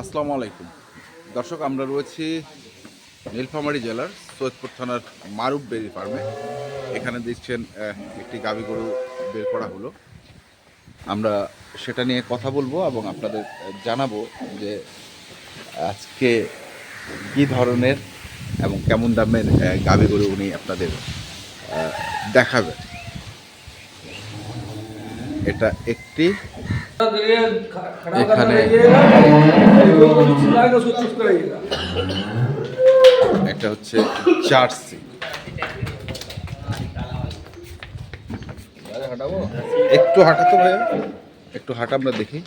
আসসালামু আলাইকুম। দর্শক, আমরা রয়েছি নীলফামারী জেলার সৈয়দপুর থানার মারুফ বেরি ফার্মে। এখানে দেখছেন একটি গাভী গরু বের করা হলো। আমরা সেটা নিয়ে কথা বলব এবং আপনাদের জানাব যে আজকে কী ধরনের এবং কেমন দামের গাভী গরু উনি আপনাদের দেখাবেন। এটা একটি এখানে একটা হচ্ছে জার্সি। একটু হাঁটাতো ভাইয়া? একটু হাঁটা আমরা দেখি।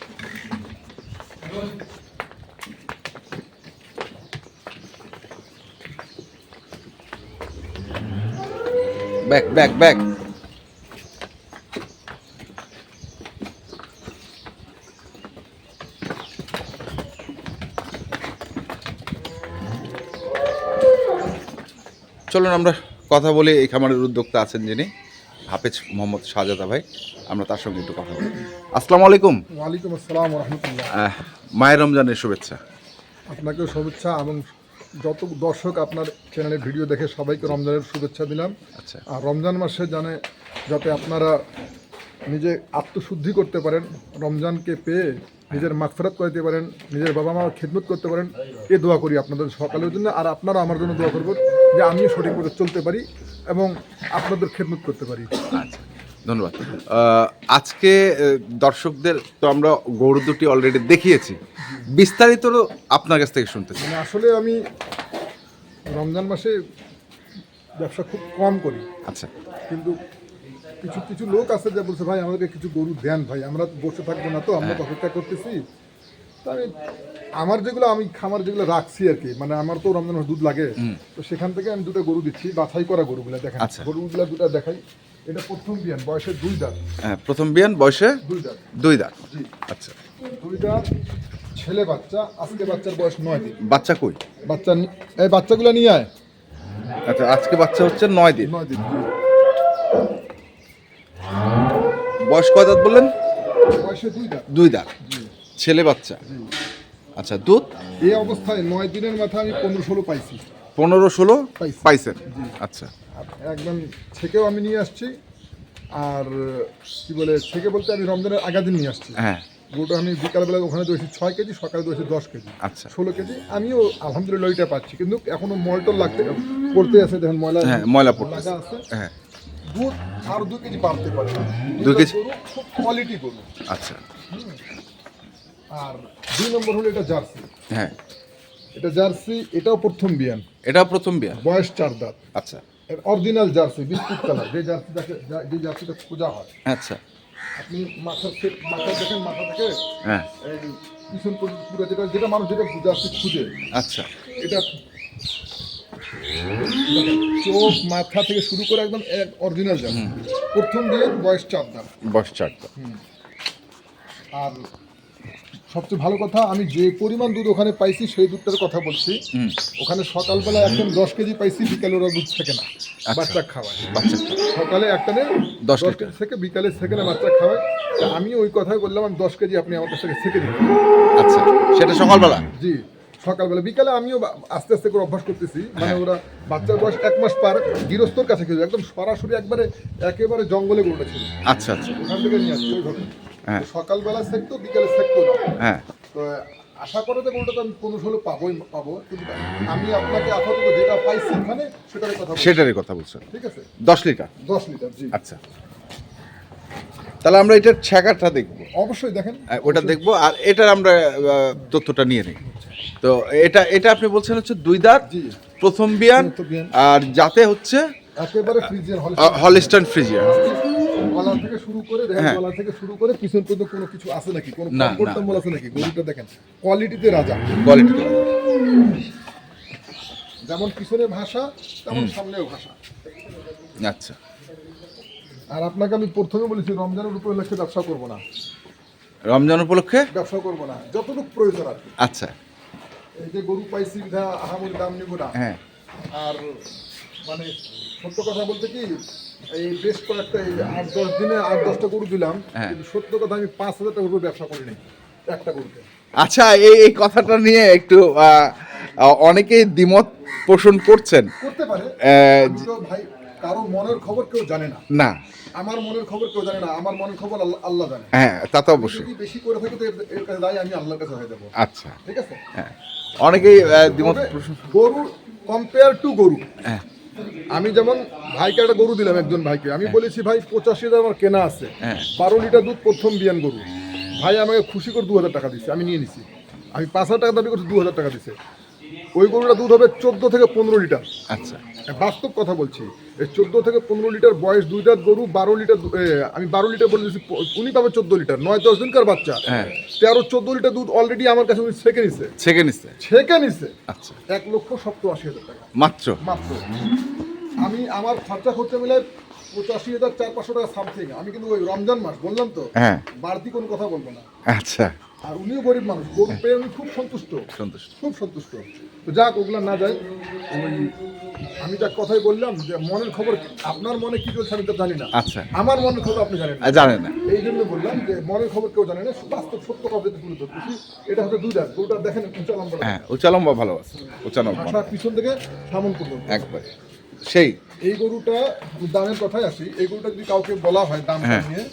Back back back. চলুন আমরা কথা বলি এই খামারের উদ্যোক্তা আছেন যিনি হাফেজ মোহাম্মদ শাহজাদা ভাই। আমরা তার সঙ্গে একটু কথা বলি। আসসালামু আলাইকুম। ওয়ালাইকুম আসসালাম রহমতুল্লাহ মায়ের রমজানের শুভেচ্ছা। আপনাকেও শুভেচ্ছা এবং যত দর্শক আপনার চ্যানেলে ভিডিও দেখে সবাইকে রমজানের শুভেচ্ছা দিলাম। আচ্ছা। আর রমজান মাসে জানে যাতে আপনারা নিজে আত্মশুদ্ধি করতে পারেন রমজানকে পেয়ে নিজের মাগফেরাত করতে পারেন নিজের বাবা মা খেদমত করতে পারেন এ দোয়া করি আপনাদের সকালের জন্য। আর আপনারা আমার জন্য দোয়া করবেন। যে আমিও সঠিক পথে চলতে পারি এবং আপনাদের খেদমত করতে পারি। আচ্ছা ধন্যবাদ। আজকে দর্শকদের তো আমরা গরু দুটি অলরেডি দেখিয়েছি। বিস্তারিত আপনার কাছ থেকে শুনতে চাই। মানে আসলে আমি রমজান মাসে ব্যবসা খুব কম করি। আচ্ছা। কিন্তু কিছু কিছু লোক আছে যে বলছে ভাই আমাদেরকে কিছু গরু দেন ভাই আমরা বসে থাকব না তো আমরা তো অপেক্ষা করতেছি। তো আমি আমার যেগুলো আমি খামার যেগুলো রাখছি আর কি মানে আমার তো রমজান মাসে দুধ লাগে তো সেখান থেকে আমি দুটো গরু দিচ্ছি বাছাই করা গরুগুলো দেখেন। আচ্ছা। গরুগুলো দুটো দেখাই এটা প্রথম বিয়ান বয়সে দুই দাঁত। হ্যাঁ প্রথম বিয়ান বয়সে দুই দাঁত। দুই দাঁত। আচ্ছা। দুই দাঁত ছেলে বাচ্চা আজকে বাচ্চার বয়স নয় দিন। বাচ্চা কই? বাচ্চা এই বাচ্চাগুলো নিয়ে আয়। আচ্ছা আজকে বাচ্চা হচ্ছে নয় দিন। নয় দিন বয়স কয় দাঁত বললেন? বয়সে দুই দাঁত। দুই দাঁত। ছেলে বাচ্চা? আচ্ছা দুধ? এই অবস্থায় নয় দিনের মাথায় আমি পনেরো ষোলো পাইছি। পনেরো ষোলো পাইছি। পাইছেন? আচ্ছা। একদম থেকেও আমি নিয়ে আসছি আর কি বলে থেকে বলতে আমি রমজানের আগা দিন নিয়ে আসছি। হ্যাঁ। গরুটা আমি বিকালবেলা ওখানে দোষি ছয় কেজি সকালে দোষি দশ কেজি। আচ্ছা। ষোলো কেজি আমিও আলহামদুলিল্লাহ ওইটা পাচ্ছি কিন্তু এখনও মলটল লাগতে পড়তে আছে দেখেন ময়লা হ্যাঁ ময়লা পড়তেছে। লাগা আছে। হ্যাঁ। দুধ আর দু কেজি বাড়তে পারে। দু কেজি? খুব কোয়ালিটি গরু। আচ্ছা। আর দুই নম্বর হলো এটা জার্সি। হ্যাঁ। এটা জার্সি এটাও প্রথম বিয়ান। এটা প্রথম বিয়ান? বয়স চার দাঁত। আচ্ছা। অরিজিনাল জার্সি বিস্কুট কালার যে জার্সিটাকে যে জার্সিটা খোঁজা হয়। আচ্ছা। আপনি মাথার মাথা দেখেন মাথা থেকে হ্যাঁ। এই পিছন পর্যন্ত পুরো যেটা যেটা মানুষ যেটা জার্সি খুঁজে। আচ্ছা। এটা চোখ মাথা থেকে শুরু করে একদম অরিজিনাল জার্সি। প্রথম দিয়ে বয়স চার দাঁত। বয়স চারটা আর সবচেয়ে ভালো কথা আমি যে পরিমাণ দুধ ওখানে পাইছি সেই দুধটার কথা বলছি। ওখানে সকালবেলা একদম দশ কেজি পাইছি বিকালে ওরা দুধ থেকে না বাচ্চা খাওয়ায়। সকালে একটা নেন দশ কেজি। থেকে বিকালে সেকেন্ডে বাচ্চা খাওয়ায়। আমি ওই কথাই বললাম আমি দশ কেজি আপনি আমার কাছ থেকে দিন। আচ্ছা সেটা সকালবেলা? জি সকালবেলা। বিকালে আমিও আস্তে আস্তে করে অভ্যাস করতেছি। মানে ওরা বাচ্চার বয়স এক মাস পার গৃহস্থর কাছে খেয়ে একদম সরাসরি একবারে একেবারে জঙ্গলে গরুটা ছিল। আচ্ছা আচ্ছা। ওখান থেকে নিয়ে আসছি ওইভাবে হ্যাঁ। তো সকালবেলা সেকতো বিকালে সেকতো না হ্যাঁ। তো আশা করে তো আমি কোনো ষোলো পাবোই পাবো কিন্তু আমি আপনাকে আপাতত যেটা পাইছি এখানে সেটার কথা। সেটারই কথা বলছেন। ঠিক আছে? দশ লিটার? দশ লিটার জি। আচ্ছা। তাহলে আমরা এটার ছ্যাকাটা দেখব। অবশ্যই দেখেন। আহ, ওটা দেখব আর এটার আমরা তথ্যটা নিয়ে নিই। তো এটা এটা আপনি বলছেন হচ্ছে দুই দাঁত প্রথম বিয়ান আর যাতে হচ্ছে একেবারে ফ্রিজের হল হলিস্টান ফ্রিজিয়ান গলা থেকে শুরু করে হ্যাঁ। গলা থেকে শুরু করে পিছন পর্যন্ত কোনো কিছু আছে নাকি? কোনো না, কম্পোর্ট না। টম্বল আছে নাকি? গরুটা দেখেন কোয়ালিটিতে রাজা। কোয়ালিটি যেমন পিছনে ভাষা তেমন সামনেও ভাষা। আচ্ছা। আর আপনাকে আমি প্রথমে বলেছি রমজানের উপলক্ষে ব্যবসা করব না। রমজান উপলক্ষে? ব্যবসা করব না। যতটুকু প্রয়োজন আর আচ্ছা। এই যে গরু পাইছি বিধা আহামরি দাম নিব না। হ্যাঁ। আর মানে সত্য কথা বলতে কি এই বেশ কয়েকটা আট দশ দিনে আট দশটা গরু দিলাম হ্যাঁ। কিন্তু সত্য কথা আমি পাঁচ হাজার টাকা ব্যবসা করি নাই একটা গরুতে। আচ্ছা এই এই কথাটা নিয়ে একটু অনেকেই দ্বিমত পোষণ করছেন। করতে পারে ভাই কারও মনের খবর কেউ জানে না। না। আমার মনের খবর কেউ জানে না আমার মনের খবর আল্লাহ জানে। হ্যাঁ তা তো অবশ্যই। যদি বেশি করে থাকি তো এর- কাছে দায় আমি আল্লাহর কাছে হয়ে যাব। আচ্ছা। ঠিক আছে? হ্যাঁ। অনেকেই দ্বিমত গরু কম্পেয়ার টু গরু। হ্যাঁ। আমি যেমন ভাইকে একটা গরু দিলাম একজন ভাইকে। আমি বলেছি ভাই পঁচাশি হাজার আমার কেনা আছে। হ্যাঁ। বারো লিটার দুধ প্রথম বিয়ান গরু। ভাই আমাকে খুশি করে দু হাজার টাকা দিচ্ছে আমি নিয়ে নিছি। আমি পাঁচ হাজার টাকা দাবি করছি দু হাজার টাকা দিচ্ছে ওই গরুটা দুধ হবে চোদ্দ থেকে পনেরো লিটার। আচ্ছা। বাস্তব কথা বলছি। এই চোদ্দ থেকে পনেরো লিটার বয়স দুই দাঁত গরু বারো লিটার আমি বারো লিটার বলে দিচ্ছি উনি পাবে চোদ্দ লিটার নয় দশ দিনকার বাচ্চা। হ্যাঁ। তেরো চোদ্দ লিটার দুধ অলরেডি আমার কাছে উনি ছেঁকে নিছে। ছেঁকে নিচ্ছে ছেঁকে নিছে। আচ্ছা। এক লক্ষ সত্তর আশি হাজার টাকা। মাত্র? মাত্র। আমি আমার খরচা খরচা মিলে পঁচাশি হাজার চার পাঁচশো টাকা সামথিং। আমি কিন্তু ওই রমজান মাস বললাম তো হ্যাঁ। বাড়তি কোনো কথা বলব না। আচ্ছা। আর উনিও গরিব মানুষ। গরু পেয়ে উনি খুব সন্তুষ্ট। সন্তুষ্ট। খুব সন্তুষ্ট। তো যাক ওগুলো না যায়। ওই আমি যা কথাই বললাম যে মনের খবর আপনার মনে কি চলছে আমি তো জানি না। আচ্ছা। আমার মনের খবর আপনি জানেন না। জানেন না। এই জন্য বললাম যে মনের খবর কেউ জানে না বাস্তব সত্য কথা যদি তুলে ধরতেছি এটা হচ্ছে দুই দাঁত গরুটা দেখেন উঁচা লম্বা হ্যাঁ উচালম্বা ভালো আছে পিছন থেকে সামন পর্যন্ত। একবার। সেই। এই গরুটা দামের কথাই আসি এই গরুটা যদি কাউকে বলা হয় দাম হ্যাঁ। নিয়ে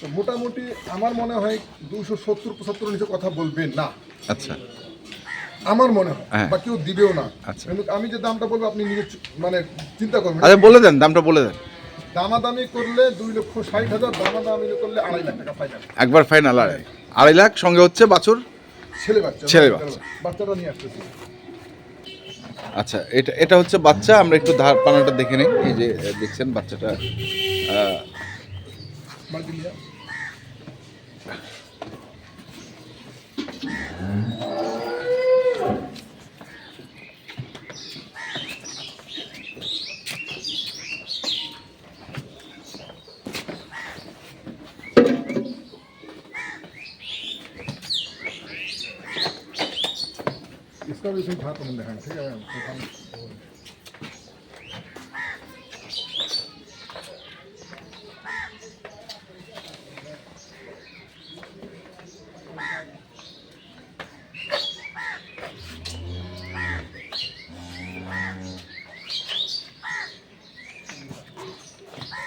তো মোটামুটি আমার মনে হয় দুশো সত্তর পঁচাত্তর নিচে কথা বলবেন না। আচ্ছা। আমার মনে হয় হ্যাঁ। বা কেউ দিবেও না। আচ্ছা। কিন্তু আমি যে দামটা বলব আপনি নিজে মানে চিন্তা করবেন। আচ্ছা বলে দেন দামটা বলে দেন। দামাদামি করলে দুই লক্ষ ষাট হাজার দামাদামি করলে আড়াই লাখ টাকা ফাইনাল একবার ফাইনাল আড়াই। আড়াই লাখ সঙ্গে হচ্ছে বাছুর? ছেলে বাচ্চা। ছেলে বাচ্চা। বাচ্চাটা নিয়ে আসতেছি। আচ্ছা এটা এটা হচ্ছে বাচ্চা আমরা একটু ধার পানাটা দেখে নিই। এই যে দেখছেন বাচ্চাটা। इसका भी सही था तो तुमने हाँ, ठीक है तो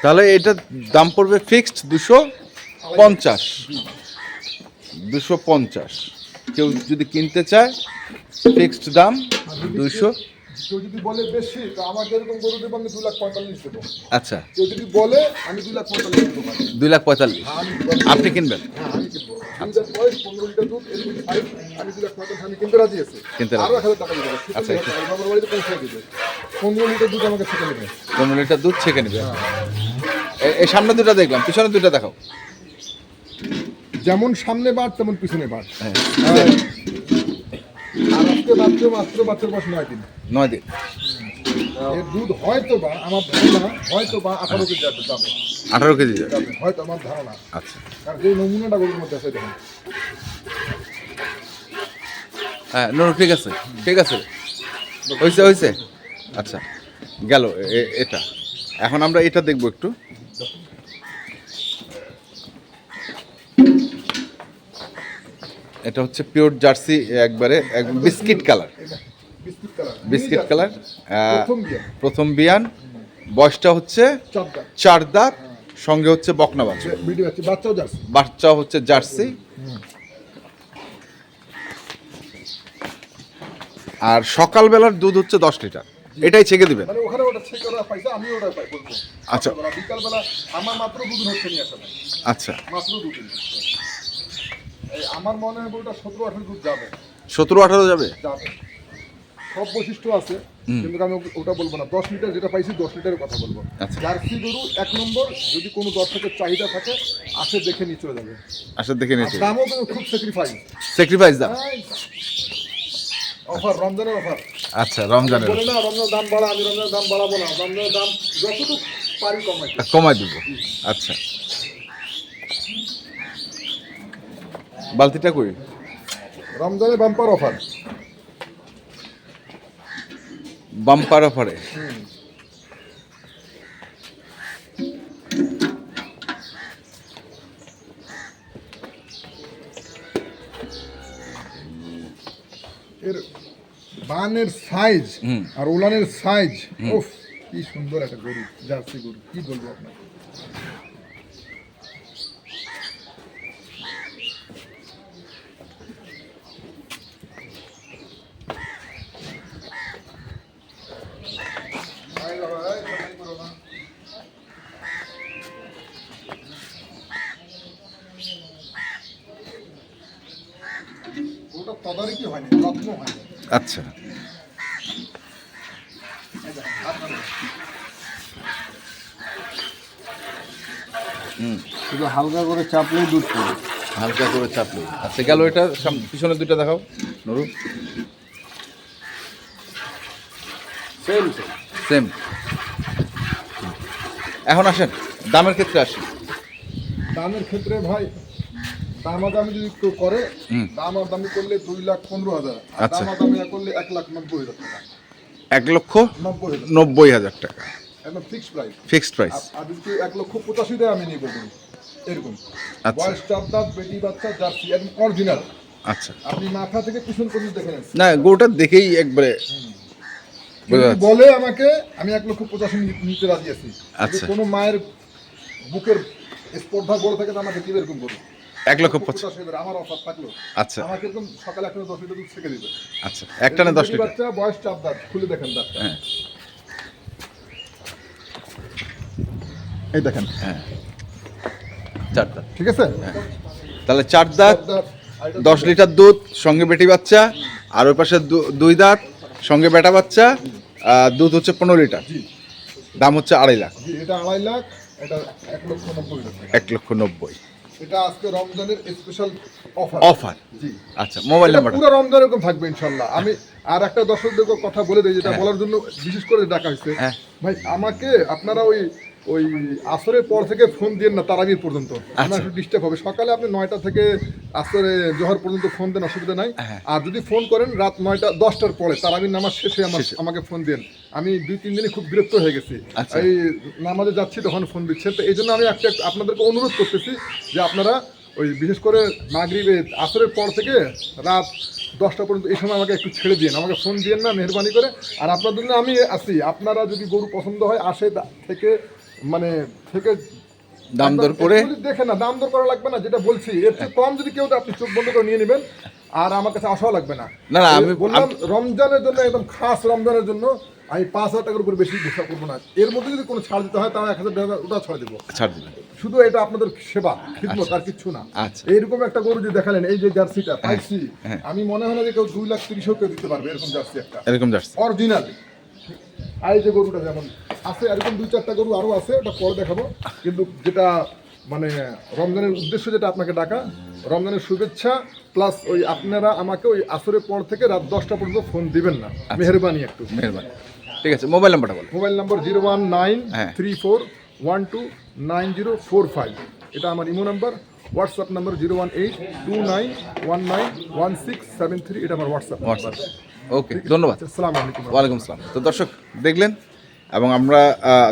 তাহলে এটা দাম পড়বে ফিক্সড দুশো পঞ্চাশ। দুশো পঞ্চাশ। কেউ যদি কিনতে চায় ফিক্সড দাম দুশো। কেউ যদি বলে বেশি তো আমাকে এরকম গরু দেবো আমি দু লাখ পঁয়তাল্লিশ দেবো। আচ্ছা। কেউ যদি বলে আমি দুই লাখ পঁয়তাল্লিশ দেবো। দুই লাখ পঁয়তাল্লিশ। আপনি কিনবেন? হ্যাঁ পনেরো লিটার দুধ আমাকে সেটা নেবে। পনেরো লিটার দুধ ছেঁকে নেবে। এ- এই সামনে দুটো দেখলাম পিছনে দুটো দেখাও। যেমন সামনে বাট তেমন পিছনে বাট হ্যাঁ। আর আজকে মাত্র মাত্র বাচ্চার বয়স নয় দিন। নয় দিন। এর দুধ হয়তো বা আমার ধারণা হয়তো বা আঠারো কেজি যাবে আঠারো কেজি যাবে হয়তো আমার ধারণা। আচ্ছা। কারণ যে নমুনাটা গরুর মধ্যে আছে দেখুন। হ্যাঁ ঠিক আছে ঠিক আছে। হয়েছে হয়েছে আচ্ছা গেল এটা। এখন আমরা এটা দেখব একটু। এটা হচ্ছে পিওর জার্সি একবারে এক- বিস্কিট কালার বিস্কিট কালার প্রথম বিয়ান। বয়সটা হচ্ছে চার দাঁত সঙ্গে হচ্ছে বকনা যাচ্ছে বাচ্চা হচ্ছে জার্সি। আর সকালবেলার দুধ হচ্ছে দশ লিটার। এটাই ছেঁকে দিবেন। মানে ওখানে ওটা করা পাইছে আমি ওটা পাই বলব। আচ্ছা। সকালবেলা, বিকালবেলা আমার মাত্র দুদিন হচ্ছে নিয়ে আসা আচ্ছা। মাত্র দুদিন আমার মনে হয় ওটা সতেরো আঠারো দুধ যাবে। সতেরো আঠারো যাবে? যাবে। সব বৈশিষ্ট্য আছে কিন্তু আমি ওটা বলব না। দশ লিটার যেটা পাইছি দশ লিটারের কথা বলব। আচ্ছা। জার্সি গরু এক নম্বর যদি কোনো দর্শকের চাহিদা থাকে আসে দেখে নিয়ে চলে যাবে। আচ্ছা দেখে নিয়েছি দামও কিন্তু খুব স্যাক্রিফাইস স্যাক্রিফাইস দাম। অফার রমজানের অফার। আচ্ছা রমজানের বলে না রমজানের দাম বাড়া আমি রমজানের দাম বাড়াবো না। রমজানের দাম যতটুকু পারি কমাই কমাই দিব। আচ্ছা। বালতিটা কই? রমজানের বাম্পার অফার। বাম্পার অফারে? এর বানের সাইজ। আর ওলানের সাইজ ওফ কি সুন্দর একটা গরু জার্সি গরু কি বলব আপনাকে? আচ্ছা। শুধু হালকা করে চাপলেই দুধ পড়ে। হালকা করে চাপলে আচ্ছা গেল এটা সাম- পিছনে দুইটা দেখাও। নুরু। Same same. সেম। এখন আসেন দামের ক্ষেত্রে আসি দামের ক্ষেত্রে ভাই দামাদামি যদি কেউ করে হুম। দামাদামি করলে দুই লাখ পনেরো হাজার আর আচ্ছা। দামাদামি না করলে এক লাখ নব্বই হাজার টাকা। এক লক্ষ নব্বই হাজার। নব্বই হাজার টাকা। একদম ফিক্সড প্রাইস ফিক্সড প্রাইস আর যদি এক লক্ষ পঁচাশি দেয় আমি নিবো। গরু। এরকম। আচ্ছা। বয়স চার বেটি বাচ্চা জার্সি একদম অরিজিনাল আচ্ছা। আপনি মাথা থেকে পিছন পর্যন্ত দেখে নেন। না গরুটা দেখেই একবারে। বলে আমাকে আমি এক লক্ষ পঁচাশি নিতে রাজি আছি। আচ্ছা। কোনো মায়ের বুকের স্পর্ধা গড়ে থাকে তো আমাকে দিবে এরকম করুন এক লক্ষ পঁচাশি আমার অফার থাকল। আচ্ছা। আমাকে একদম সকালে একটা দশ লিটার দুধ ছেঁকে দিবে। আচ্ছা একটা না দশ লিটার? বাচ্চা বয়স চার দাঁত খুলে দেখেন দাঁতটা। হ্যাঁ। এই দেখেন। হ্যাঁ। চার দাঁত ঠিক আছে? তাহলে চার দাঁত দশ লিটার দুধ সঙ্গে বেটি বাচ্চা আর ওই পাশে দুই দাঁত সঙ্গে বেটা বাচ্চা দুধ হচ্ছে পনেরো লিটার। দাম হচ্ছে আড়াই লাখ। এটা আড়াই লাখ এটা এক লক্ষ নব্বই এটা আজকে রমজানের স্পেশাল অফার অফার জি। আচ্ছা মোবাইল এটা পুরো রমজান এরকম থাকবে আমি আর একটা দর্শকদেরকে কথা বলে দিই যেটা বলার জন্য বিশেষ করে ডাকা হয়েছে। হ্যাঁ। ভাই আমাকে আপনারা ওই ওই আসরের পর থেকে ফোন দিন না তারাবির পর্যন্ত। আমার। একটু ডিস্টার্ব হবে। সকালে আপনি নয়টা থেকে আসরে জোহর পর্যন্ত ফোন দেন অসুবিধা নাই। হ্যাঁ। আর যদি ফোন করেন রাত নয়টা দশটার পরে তারাবির নামাজ শেষে আমার আমাকে ফোন দেন। আমি দুই তিন দিনে খুব বিরক্ত হয়ে গেছি। আচ্ছা। এই নামাজে যাচ্ছি তখন ফোন দিচ্ছেন। তো এই জন্য আমি একটা আপনাদেরকে অনুরোধ করতেছি যে আপনারা ওই বিশেষ করে মাগরিবে আসরের পর থেকে রাত দশটা পর্যন্ত এই সময় আমাকে একটু ছেড়ে দিন আমাকে ফোন দিয়েন না মেহরবানি করে। আর আপনাদের জন্য আমি আছি। আপনারা যদি গরু পছন্দ হয় আসে থেকে মানে থেকে দাম দর করে? দেখে না দাম দর করা লাগবে না যেটা বলছি। এর চেয়ে কম যদি কেউ আপনি চোখ বন্ধ করে নিয়ে নেবেন আর আমার কাছে আসাও লাগবে না। না, না, আমি- বললাম রমজানের জন্য একদম খাস রমজানের জন্য আমি পাঁচ হাজার টাকার উপর বেশি হিসাব করব না। এর মধ্যে যদি কোনো ছাড় দিতে হয় তাহলে এক হাজার টাকা ওটা ছাড় দেবো। ছাড় দিবেন। শুধু এটা আপনাদের সেবা খিদমত আর কিচ্ছু না। আচ্ছা। এইরকম একটা গরু যে দেখালেন এই যে জার্সিটা পাইছি হ্যাঁ। আমি মনে হয় না যে কেউ দুই লাখ তিরিশও কেউ দিতে পারবে এরকম জার্সি একটা। এরকম যাচ্ছে অরিজিনাল আর এই যে গরুটা যেমন আছে এরকম দুই চারটা গরু আরও আছে ওটা পরে দেখাবো। কিন্তু যেটা মানে রমজানের উদ্দেশ্য যেটা আপনাকে ডাকা রমজানের শুভেচ্ছা প্লাস ওই আপনারা আমাকে ওই আসরের পর থেকে রাত দশটা পর্যন্ত ফোন দিবেন না। মেহরবানি একটু। মেহরবানি। ঠিক আছে মোবাইল নাম্বারটা বলো। Mobile number zero one nine. Three four one two nine zero four five এটা আমার imo number WhatsApp number zero one eight two nine one nine one six seven three এটা আমার হোয়াটসঅ্যাপ হোয়াটসঅ্যাপ ওকে ধন্যবাদ। ওয়ালাইকুম আসসালাম। তো দর্শক দেখলেন এবং আমরা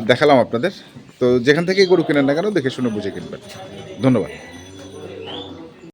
দেখালাম আপনাদের। তো যেখান থেকে গরু কেনেন না কেন দেখে শুনে বুঝে কিনবেন। ধন্যবাদ।